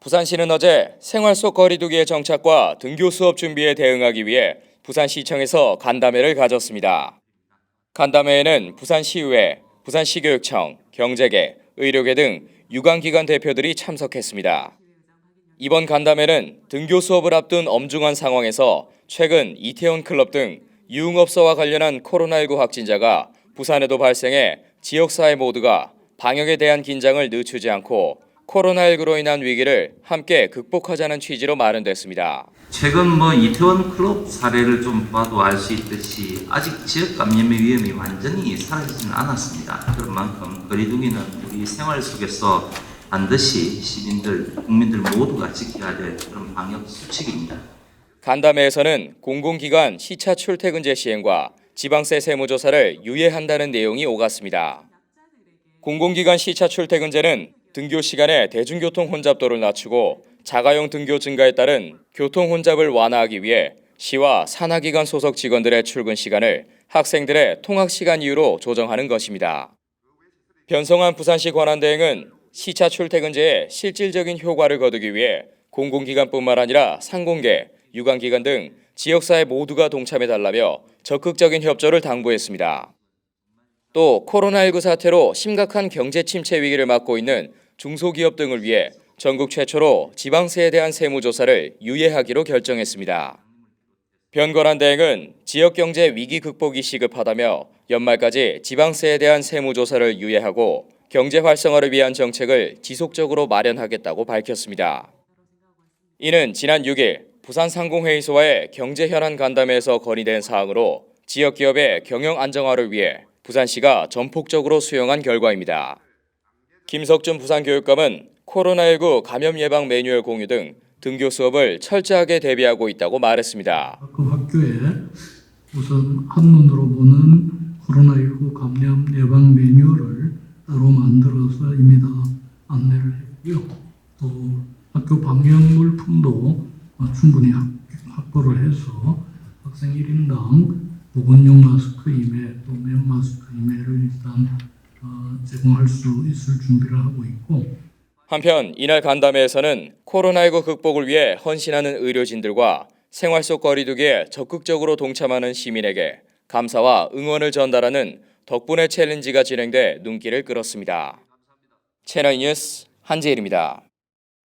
부산시는 어제 생활 속 거리두기의 정착과 등교 수업 준비에 대응하기 위해 부산시청에서 간담회를 가졌습니다. 간담회에는 부산시의회, 부산시교육청, 경제계, 의료계 등 유관기관 대표들이 참석했습니다. 이번 간담회는 등교 수업을 앞둔 엄중한 상황에서 최근 이태원 클럽 등 유흥업소와 관련한 코로나19 확진자가 부산에도 발생해 지역사회 모두가 방역에 대한 긴장을 늦추지 않고 코로나19로 인한 위기를 함께 극복하자는 취지로 마련됐습니다. 최근 뭐 이태원 클럽 사례를 좀 봐도 알 수 있듯이 아직 지역 감염의 위험이 완전히 사라지지는 않았습니다. 그런 만큼 거리두기는 우리 생활 속에서 반드시 시민들, 국민들 모두가 지켜야 될 그런 방역 수칙입니다. 간담회에서는 공공기관 시차 출퇴근제 시행과 지방세 세무조사를 유예한다는 내용이 오갔습니다. 공공기관 시차 출퇴근제는 등교 시간에 대중교통 혼잡도를 낮추고 자가용 등교 증가에 따른 교통 혼잡을 완화하기 위해 시와 산하기관 소속 직원들의 출근 시간을 학생들의 통학 시간 이후로 조정하는 것입니다. 변성한 부산시 권한대행은 시차 출퇴근제의 실질적인 효과를 거두기 위해 공공기관뿐만 아니라 상공계, 유관기관 등 지역사회 모두가 동참해달라며 적극적인 협조를 당부했습니다. 또 코로나19 사태로 심각한 경제 침체 위기를 맞고 있는 중소기업 등을 위해 전국 최초로 지방세에 대한 세무조사를 유예하기로 결정했습니다. 변권한 대행은 지역경제 위기 극복이 시급하다며 연말까지 지방세에 대한 세무조사를 유예하고 경제 활성화를 위한 정책을 지속적으로 마련하겠다고 밝혔습니다. 이는 지난 6일 부산 상공회의소와의 경제 현안 간담회에서 건의된 사항으로 지역 기업의 경영 안정화를 위해 부산시가 전폭적으로 수용한 결과입니다. 김석준 부산교육감은 코로나19 감염 예방 매뉴얼 공유 등 등교 수업을 철저하게 대비하고 있다고 말했습니다. 그 학교에 우선 한눈으로 보는 코로나19 감염 예방 매뉴얼을 따로 만들어서 이미 다 안내를 했고요. 또 학교 방역 물품도 어, 충분히 확- 확보를 해서 학생 1인당 보건용 마스크 2매 또면 마스크 2매를 일단 어, 제공할 수 있을 준비를 하고 있고 한편 이날 간담회에서는 코로나19 극복을 위해 헌신하는 의료진들과 생활 속 거리두기에 적극적으로 동참하는 시민에게 감사와 응원을 전달하는 덕분에 챌린지가 진행돼 눈길을 끌었습니다. 채널 뉴스 한재일입니다.